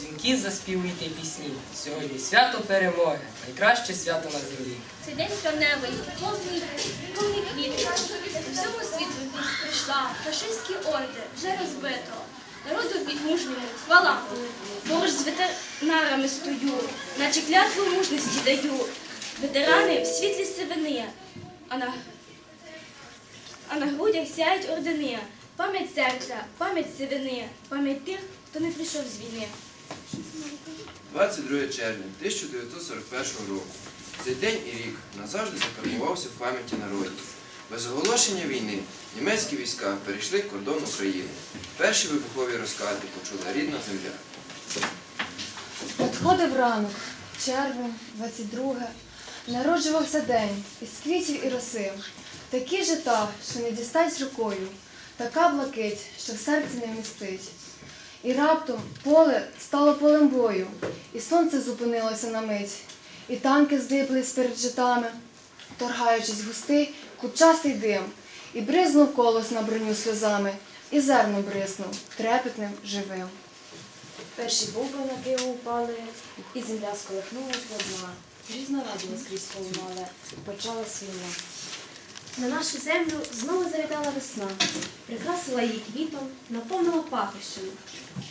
дзвінки заспівуйте пісні. Сьогодні свято перемоги, найкраще свято на землі. Цей день травневий, повний, повний квіт. У всьому світу прийшла, фашистські орди вже розбито. Народу мужньому хвала. Поруч з ветеранами стою, наче клятву мужності даю. Ветерани в світлі сивини, а на, а на грудях сяють ордени. Пам'ять серця, пам'ять сивини, пам'ять тих, хто не прийшов з війни. 22 червня 1941 року. Цей день і рік назавжди закарбувався в пам'яті народів. Без оголошення війни німецькі війська перейшли кордон України. Перші вибухові розкати почула рідна земля. Надходив ранок, червень, 22, народжувався день із квітів і роси. Такі жита, що не дістать рукою, така блакить, що в серці не вмістить. І раптом поле стало полем бою, і сонце зупинилося на мить, і танки здиплись перед житами, торгаючись густий, купчастий дим, і бризнув колос на броню сльозами, і зерно бриснув, трепетним, живим. Перші бомби на Київ упали, і земля сколихнулась до дна. Різна радість скрізь полунала, почалась війна. На нашу землю знову завітала весна, прикрасила її квітом, наповнила пахощами.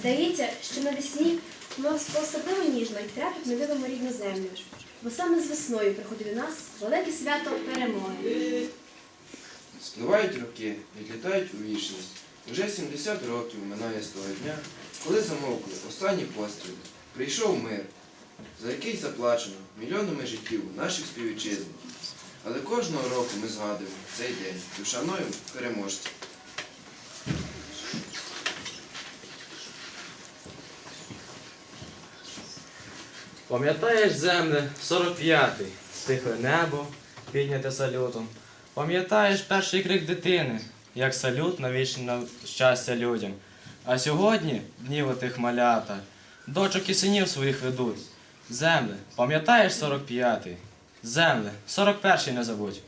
Здається, що навесні ми особливо ніжно і трепетно любимо рідну землю, бо саме з весною приходить до нас велике свято перемоги. Спливають роки, відлітають у вічність. Уже 70 років минає з того дня, коли замовкли останні постріли. Прийшов мир, за який заплачено мільйонами життів наших співвітчизників. Але кожного року ми згадуємо цей день і вшануємо переможців. Пам'ятаєш, земле, 45-й, стихле небо, підняте салютом. Пам'ятаєш перший крик дитини, як салют на вічне щастя людям. А сьогодні днів отих малята, дочок і синів своїх ведуть. Земле, пам'ятаєш 45-й? Земле, 41-й не забудь.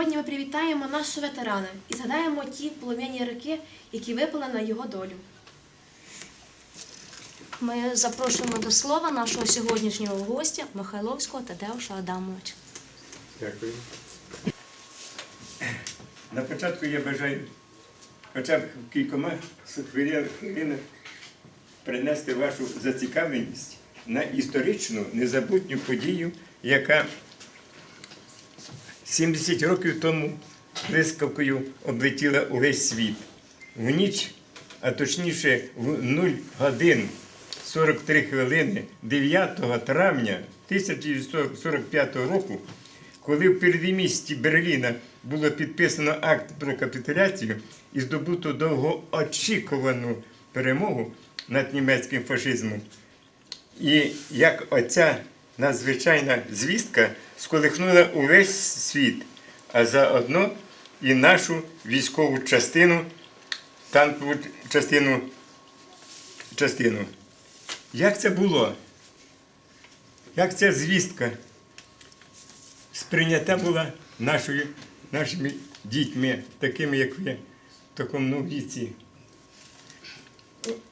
Сьогодні ми привітаємо нашого ветерана і згадаємо ті полум'яні роки, які випали на його долю. Ми запрошуємо до слова нашого сьогоднішнього гостя Михайловського Тадеуша Адамовича. Дякую. На початку я бажаю хоча б кількома хвилинах принести вашу зацікавленість на історичну незабутню подію, яка 70 років тому блискавкою облетіла увесь світ. В ніч, а точніше в 0 годин 43 хвилини 9 травня 1945 року, коли в передмісті Берліна було підписано акт про капітуляцію і здобуто довгоочікувану перемогу над німецьким фашизмом. І як оця надзвичайна звістка сколихнула увесь світ, а заодно і нашу військову частину, танкову частину. частину. Як це було? Як ця звістка сприйнята була нашою, нашими дітьми, такими, як ви, в такому віці.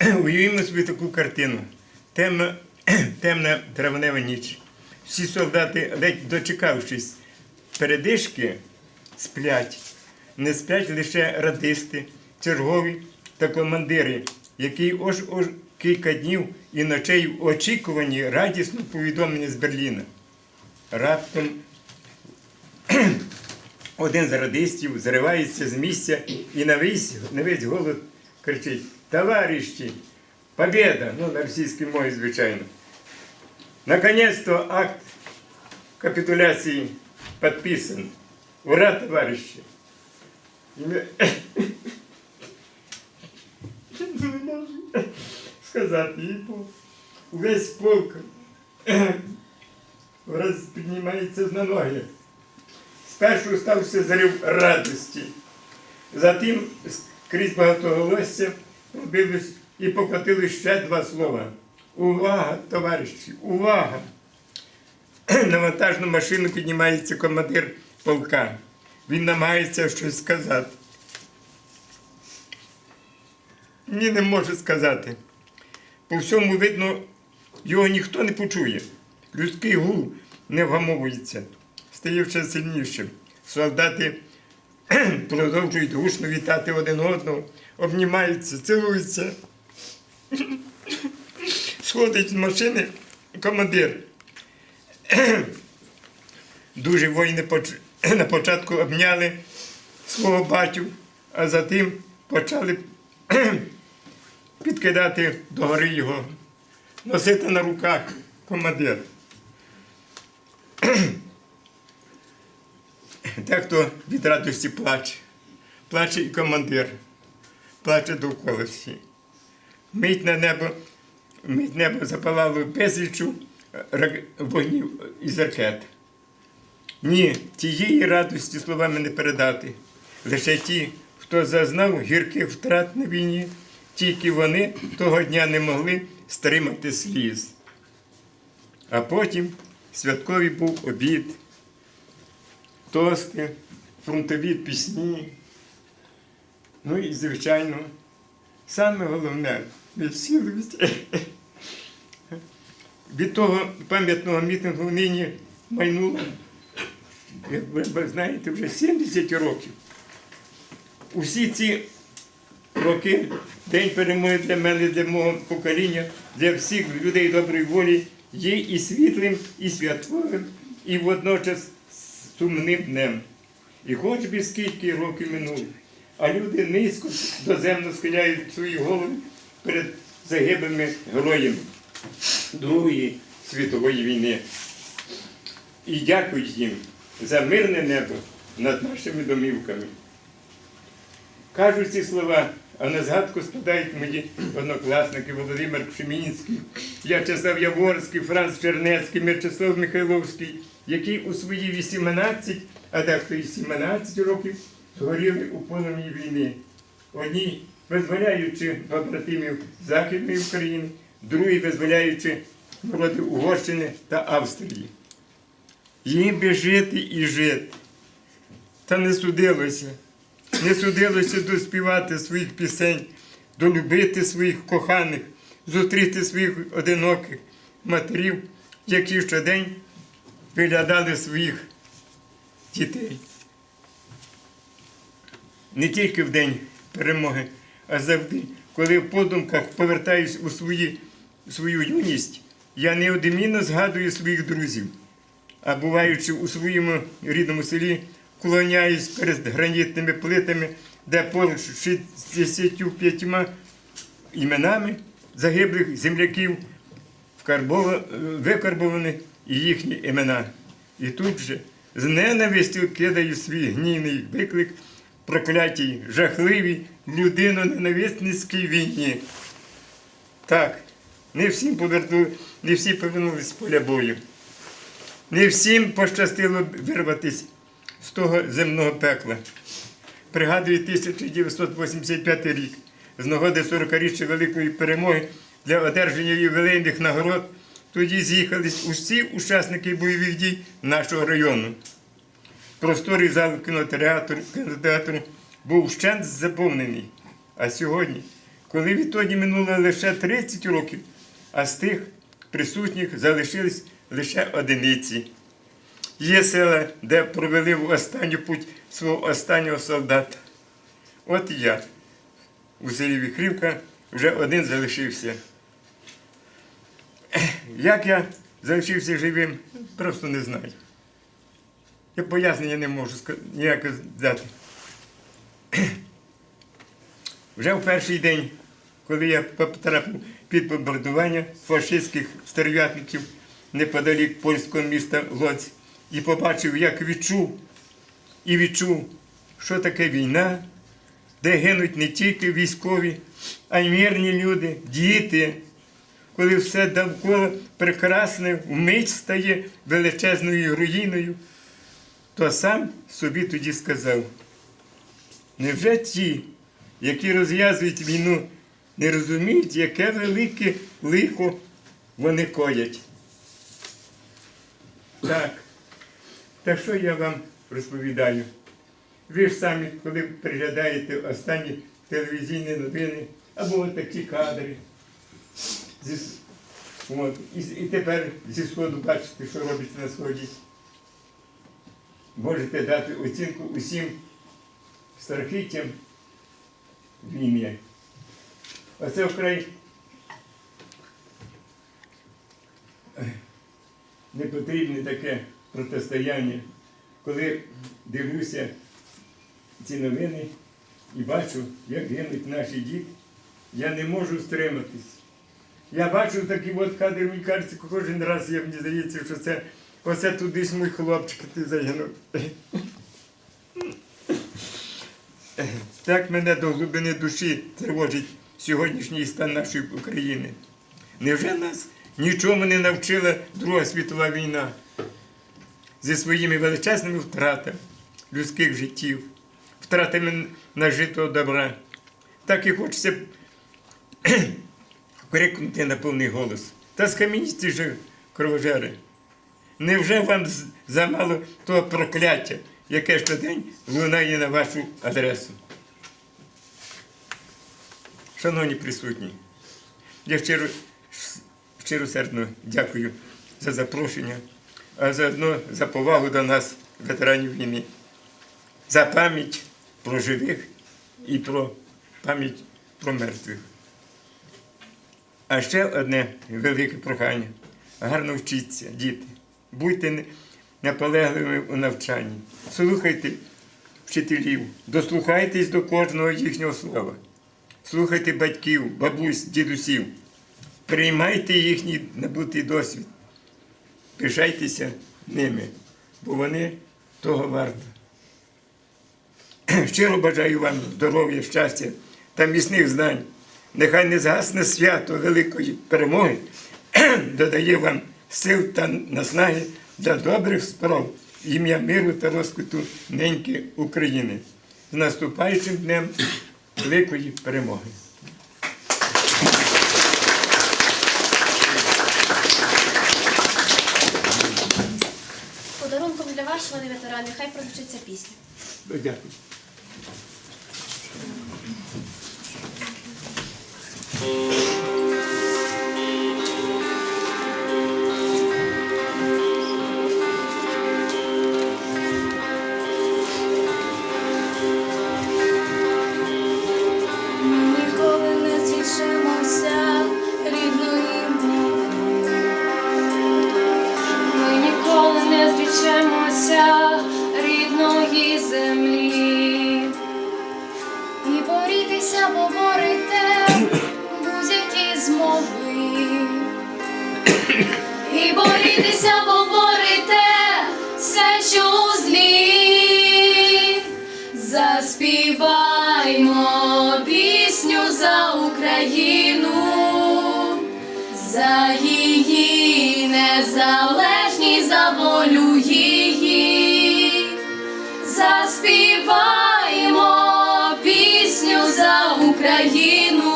Уявімо собі таку картину. Темна, темна травнева ніч. Всі солдати, ледь дочекавшись передишки, сплять. Не сплять лише радисти, чергові та командири, які ось ось кілька днів і ночей в очікуванні радісно повідомлення з Берліна. Раптом один з радистів зривається з місця і на весь, на весь голос кричить Товариші, победа! Ну, на російській мові, звичайно. Наконец-то акт капитуляції підписан. Ура, Не сказати їй. Увесь полк раз піднімається на ноги. Спершу стався зрив радості. Затим крізь багатоголосся пробилось і покотили ще два слова. Увага, товариші, увага! На вантажну машину піднімається командир полка. Він намагається щось сказати. Ні, не може сказати. По всьому видно, його ніхто не почує. Людський гул не вгамовується, стає ще сильнішим. Солдати продовжують гучно вітати один одного, обнімаються, цілуються. Сходить з машини командир. Дуже воїни на початку обняли свого батю, а затим почали підкидати до гори його, носити на руках командир. Дехто від радості плаче, плаче і командир, плаче довкола всі. Мить на небо, мить небо запалало безлічу вогнів із ракет. Ні, тієї радості словами не передати. Лише ті, хто зазнав гірких втрат на війні, тільки вони того дня не могли стримати сліз. А потім святковий був обід, тости, фронтові пісні. Ну і, звичайно, саме головне веселість. Від того пам'ятного мітингу нині майнуло, як ви знаєте, вже 70 років. Усі ці роки День перемоги для мене, для мого покоління, для всіх людей доброї волі є і світлим, і святковим, і водночас сумним днем. І хоч би скільки років минуло, а люди низько доземно схиляють свої голови перед загиблими героями Другої світової війни. І дякують їм за мирне небо над нашими домівками. Кажу ці слова, а на згадку спадають мої однокласники Володимир Пшемінський, В'ячеслав Яворський, Франц Чернецький, Мячеслав Михайловський, які у свої 18, а дехто і 17 років згоріли у полум'ї війни. Одні визволяючи побратимів Західної України, другі визволяючи народи Угорщини та Австрії. Їм би жити і жити. Та не судилося. Не судилося доспівати своїх пісень, долюбити своїх коханих, зустріти своїх одиноких матерів, які щодень виглядали своїх дітей. Не тільки в день перемоги, а завжди, коли в подумках повертаюсь у свої, свою юність, я неодмінно згадую своїх друзів а буваючи у своєму рідному селі, клоняюсь перед гранітними плитами, де поруч з 65 іменами загиблих земляків викарбовані їхні імена. І тут же з ненавистю кидаю свій гнівний виклик проклятій, жахливій людино-ненависницькій війні. Так, не всім повернули, не всі повернулись з поля бою. Не всім пощастило вирватися з того земного пекла. Пригадую 1985 рік, з нагоди 40-річчя Великої перемоги для одержання ювілейних нагород. Тоді з'їхались усі учасники бойових дій нашого району. Просторий зал кінотеатру, кінотеатру був вщент заповнений. А сьогодні, коли відтоді минуло лише 30 років, а з тих присутніх залишились лише одиниці. Є села, де провели в останню путь свого останнього солдата. От і я. У селі Віхрівка вже один залишився. Як я залишився живим, просто не знаю. Я пояснення не можу ніяке дати. Вже в перший день, коли я потрапив під бомбардування фашистських стерв'ятників неподалік польського міста Лоць і побачив, як відчув і відчув, що таке війна, де гинуть не тільки військові, а й мирні люди, діти, коли все довкола прекрасне вмить стає величезною руїною, то сам собі тоді сказав, невже ті, які розв'язують війну, не розуміють, яке велике лихо вони коять? Так. Та що я вам розповідаю? Ви ж самі, коли переглядаєте останні телевізійні новини або такі кадри, зі, от, і, і тепер зі сходу бачите, що робиться на сході. Можете дати оцінку усім страхіттям війни. Оце вкрай не потрібне таке протистояння, коли дивлюся ці новини і бачу, як гинуть наші діти, я не можу стриматись. Я бачу такі от кадри, мені кажеться, кожен раз я мені здається, що це оце тудись мій хлопчик, ти загинув. Так мене до глибини душі тривожить сьогоднішній стан нашої України. Невже нас нічому не навчила Друга світова війна зі своїми величезними втратами людських життів, втратами нажитого добра? Так і хочеться крикнути на повний голос. Та скам'яніться же, кровожери. Невже вам замало того прокляття, яке щодень лунає на вашу адресу? Шановні присутні, я щиро, щиросердно дякую за запрошення, а заодно за повагу до нас, ветеранів війни, за пам'ять про живих і про пам'ять про мертвих. А ще одне велике прохання. Гарно вчіться, діти. Будьте наполегливими у навчанні. Слухайте вчителів, дослухайтесь до кожного їхнього слова. Слухайте батьків, бабусь, дідусів. Приймайте їхній набутий досвід. Пишайтеся ними, бо вони того варті. Щиро бажаю вам здоров'я, щастя та міцних знань. Нехай не згасне свято великої перемоги, додає вам сил та наснаги для добрих справ ім'я миру та розквіту неньки України. З наступаючим днем великої перемоги. Подарунком для вас, члени ветерани, хай прозвучиться пісня. Дякую. Ніколи землі. І борітися, поборете будь-які змови. І борітися, поборете все, що у злі. Заспіваймо пісню за Україну, за її незалежність, за волю її. Заспіваймо пісню за Україну,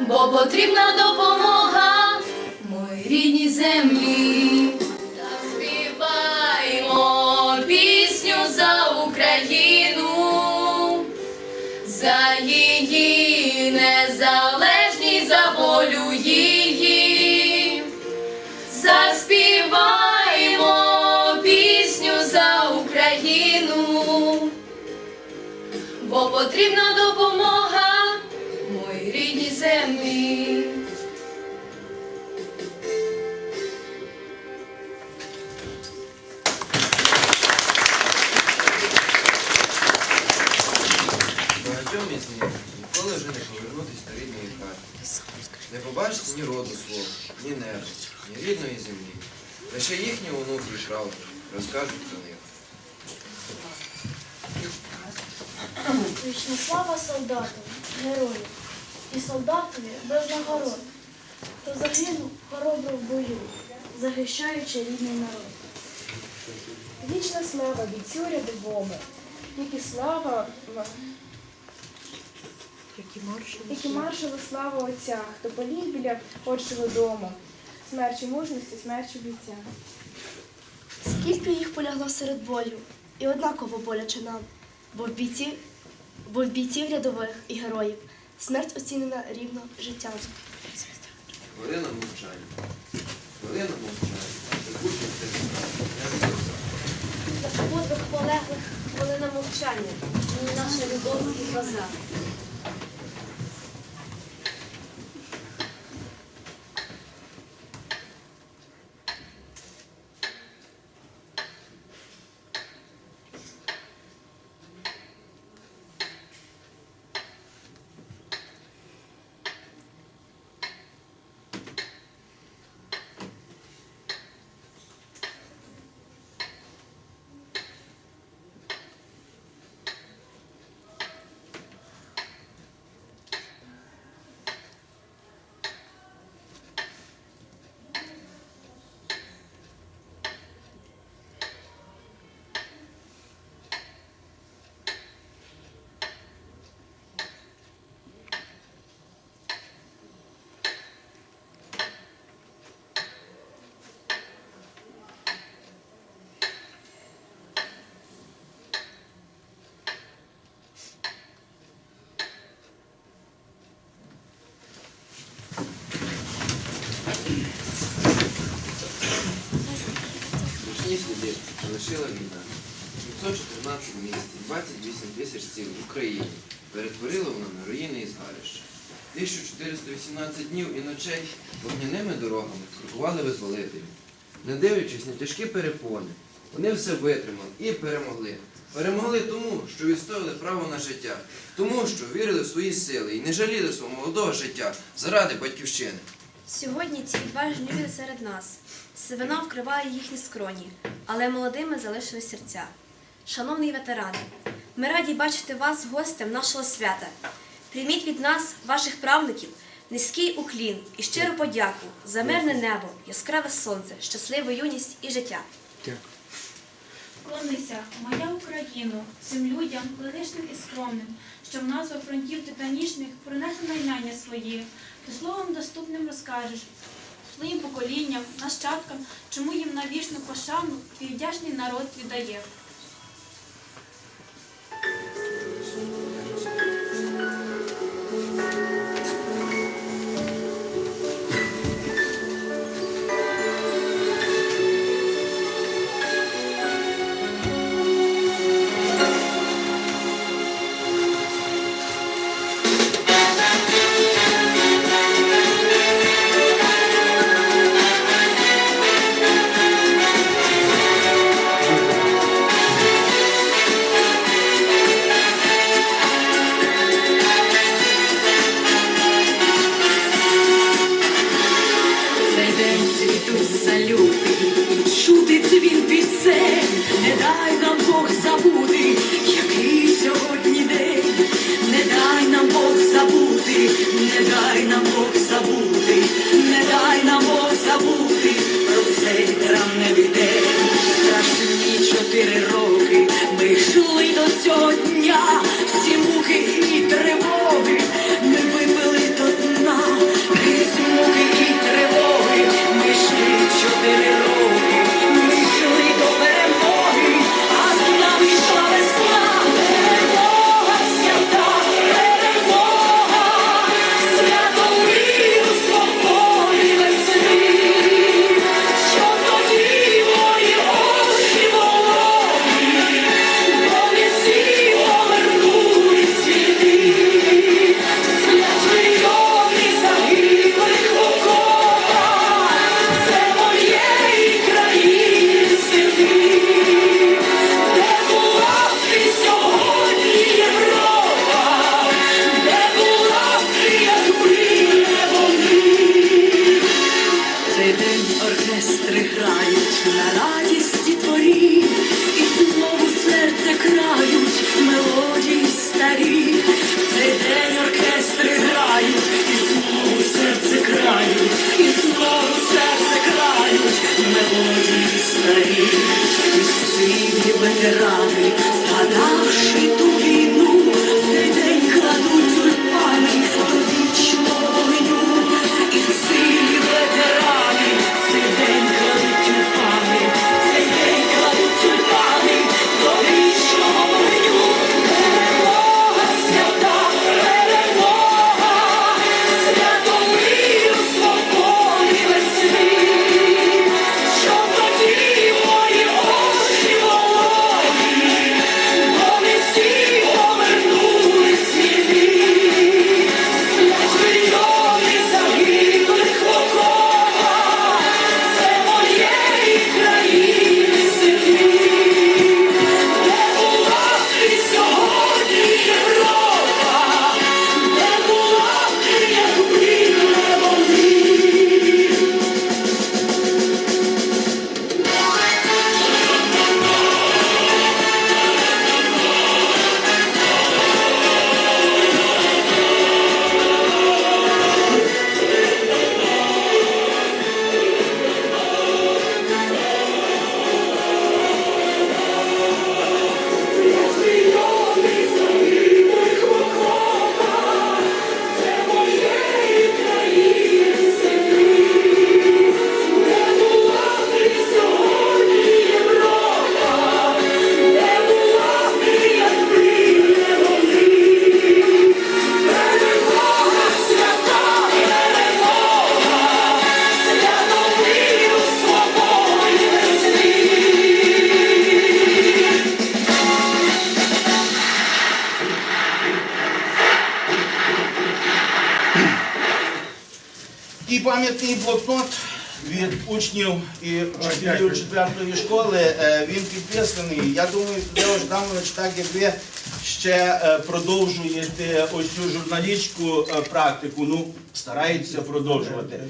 бо потрібна допомога Не ні роду свого, ні небо, ні рідної землі. Лише їхні онуки і правди розкажуть про них. Вічна слава солдатам, герою, і солдатові без нагород, хто загинув хоробро в бою, захищаючи рідний народ. Вічна слава бійцю рядовому, як і слава м- як і маршалу слава отця, хто поліг біля отчого дому. Смертю мужності, смертю бійця. Скільки їх полягло серед бою, і однаково боляче нам, бо в бійців, бо в бійців рядових і героїв смерть оцінена рівно життям. Хвилина мовчання. Хвилина мовчання. Подвиг полеглих хвилина мовчання, наша любов і гроза. Страшні залишила війна. 714 міст і 28 тисяч сіл в Україні перетворила вона на руїни і згарище. 1418 днів і ночей вогняними дорогами крокували визволителі. Не дивлячись на тяжкі перепони, вони все витримали і перемогли. Перемогли тому, що відстояли право на життя, тому що вірили в свої сили і не жаліли свого молодого життя заради батьківщини. Сьогодні ці відважні люди серед нас. Сивина вкриває їхні скроні, але молодими залишили серця. Шановні ветерани, ми раді бачити вас гостем нашого свята. Прийміть від нас, ваших правників, низький уклін і щиру подяку за мирне небо, яскраве сонце, щасливу юність і життя. Клонися, моя Україно, цим людям величним і скромним, що в назву фронтів титанічних пронесли наймяння свої, ти словом доступним розкажеш своїм поколінням, нащадкам, чому їм навічну пошану твій вдячний народ віддає. Пам'ятний блокнот від учнів і вчителів. 4 школи. Е, Він підписаний. Я думаю, Тадеуш Жданович, так як ви ще е, продовжуєте ось цю журналістську е, практику, ну, стараєтеся продовжувати.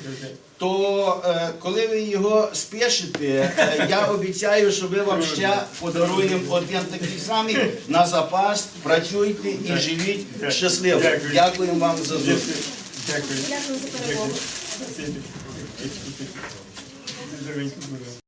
То коли ви його спишете, е, я обіцяю, що ми вам ще подаруємо один такий самий на запас. Працюйте і живіть щасливо. Дякую. Дякуємо вам за зустріч. Дякую. Дякую за перемогу. Здоровенько було.